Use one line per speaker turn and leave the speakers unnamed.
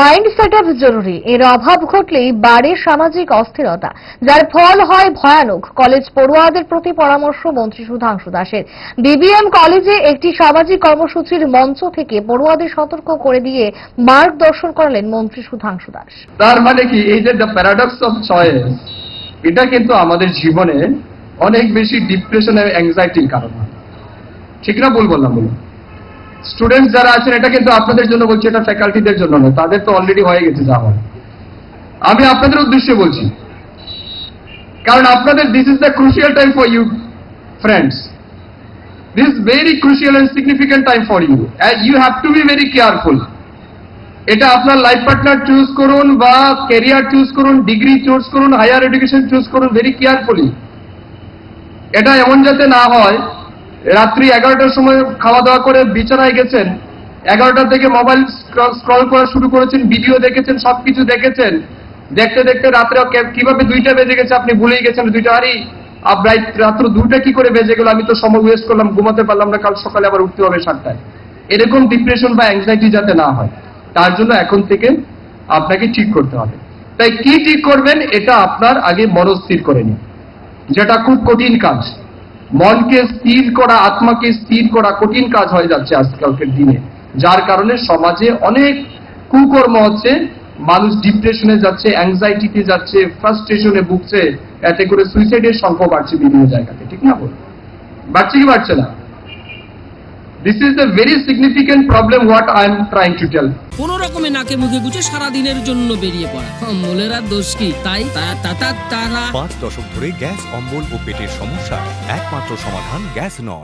Mind set up জরুরি। এর অভাব ঘটলেই বাড়ে সামাজিক অস্থিরতা, যার ফল হয় ভয়ানক। কলেজ পড়ুয়াদের প্রতি পরামর্শ মন্ত্রী সুধাংশু দাসের। বিবিএম কলেজে একটি সামাজিক কর্মসূচির মঞ্চ থেকে পড়ুয়াদের সতর্ক করে দিয়ে মার্গদর্শন করালেন মন্ত্রী সুধাংশু দাস।
তার মানে কি? এই যে দ্য প্যারাডক্স অফ চয়েস এটা কিন্তু আমাদের জীবনে অনেক বেশি ডিপ্রেশন এবং অ্যাংজাইটির কারণ। ঠিক না? ভুল বললাম বলুন স্টুডেন্ট যারা আছেন, এটা কিন্তু আপনাদের জন্য বলছি, এটা ফ্যাকাল্টিদের জন্য নয়, তাদের তো অলরেডি হয়ে গেছে যা হয়। আমি আপনাদের উদ্দেশ্যে বলছি, কারণ আপনাদের this is the crucial time for you friends this very crucial and significant time for you you have to be very careful এটা আপনার লাইফ পার্টনার চুজ করুন বা ক্যারিয়ার চুজ করুন ডিগ্রি চুজ করুন হায়ার এডুকেশন চুজ করুন very carefully এটা এমন যাতে না হয় রাত্রি এগারোটার সময় খাওয়া দাওয়া করে বিছানায় গেছেন। এগারোটা থেকে মোবাইল স্ক্রল করা শুরু করেছেন, ভিডিও দেখেছেন, সবকিছু দেখেছেন। দেখতে দেখতে রাত্রে কীভাবে দুইটা বেজে গেছে আপনি ভুলেই গেছেন দুইটা। আরে রাত্র দুটা কি করে বেজে গেল? আমি তো সময় ওয়েস্ট করলাম, ঘুমাতে পারলাম না, কাল সকালে আবার উঠতে হবে সাতটায়। এরকম ডিপ্রেশন বা অ্যাংজাইটি যাতে না হয়, তার জন্য এখন থেকে আপনাকে ঠিক করতে হবে। তাই কি ঠিক করবেন, এটা আপনার আগে মনস্থির করে নিন। যেটা খুব কঠিন কাজ মনকে স্থির করা, আত্মাকে স্থির করা কঠিন কাজ হয়ে যাচ্ছে আজকালকের দিনে। যার কারণে সমাজে অনেক কুকর্ম হচ্ছে, মানুষ ডিপ্রেশনে যাচ্ছে অ্যাংজাইটিতে যাচ্ছে ফ্রাস্ট্রেশনে ভুগছে, এতে করে সুইসাইডের সংখ্যা বাড়ছে বিভিন্ন জায়গাতে। ঠিক না বল বাড়ছে কি বাড়ছে না? This is the very significant problem what I am trying to tell
কোন রকমে নাকে মুখে গুছে সারা দিনের জন্য বেরিয়ে পড়া। অম্বলের আর দোষ কি? তাই তা- তা- তা- তারা
পাঁচ দশক ধরে গ্যাস অম্বল ও পেটের সমস্যা। একমাত্র সমাধান গ্যাস নল